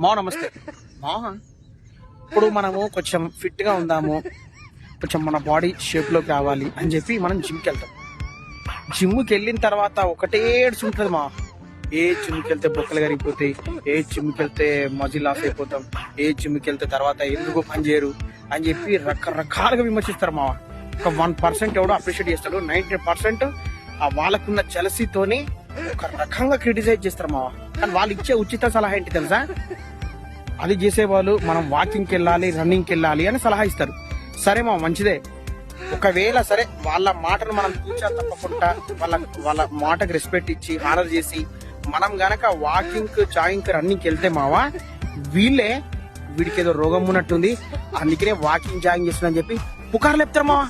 మా నమస్తే. మా ఇప్పుడు మనము కొంచెం ఫిట్గా ఉందాము. కొంచెం మన బాడీ షేప్లోకి రావాలి అని చెప్పి మనం జిమ్కి వెళ్తాం. జిమ్కి వెళ్ళిన తర్వాత ఒకటే ఉంటుంది మా. ఏ జిమ్కి వెళ్తే బొక్కలు కరిగిపోతాయి ఏ జిమ్కి వెళ్తే మజిల్ లాస్ అయిపోతాం ఏ జిమ్కి వెళ్తే తర్వాత ఎందుకు పని చేయరు అని చెప్పి రకరకాలుగా విమర్శిస్తారు మా. ఒక వన్ పర్సెంట్ ఎవడో అప్రిషియేట్ చేస్తాడు. నైంటీ పర్సెంట్ ఆ వాళ్ళకున్న జలసీతోని ఒక రకంగా క్రిటిసైజ్ చేస్తారు మావా. కానీ వాళ్ళు ఇచ్చే ఉచిత సలహా ఏంటి తెలుసా? అది చేసేవాళ్ళు మనం వాకింగ్కి వెళ్ళాలి రన్నింగ్కి వెళ్ళాలి అని సలహా ఇస్తారు. సరే మా మంచిదే. ఒకవేళ సరే వాళ్ళ మాటను మనం కూర్చో తప్పకుండా వాళ్ళ వాళ్ళ మాటకు రెస్పెక్ట్ ఇచ్చి ఆనర్ చేసి మనం గనక వాకింగ్ జాగింగ్ రన్నింగ్కి వెళ్తే మావా వీళ్ళే వీడికి ఏదో రోగం ఉన్నట్టుంది. అందుకనే వాకింగ్ జాగింగ్ చేస్తుందని చెప్పి పుకార్లు చెప్తారు మావా.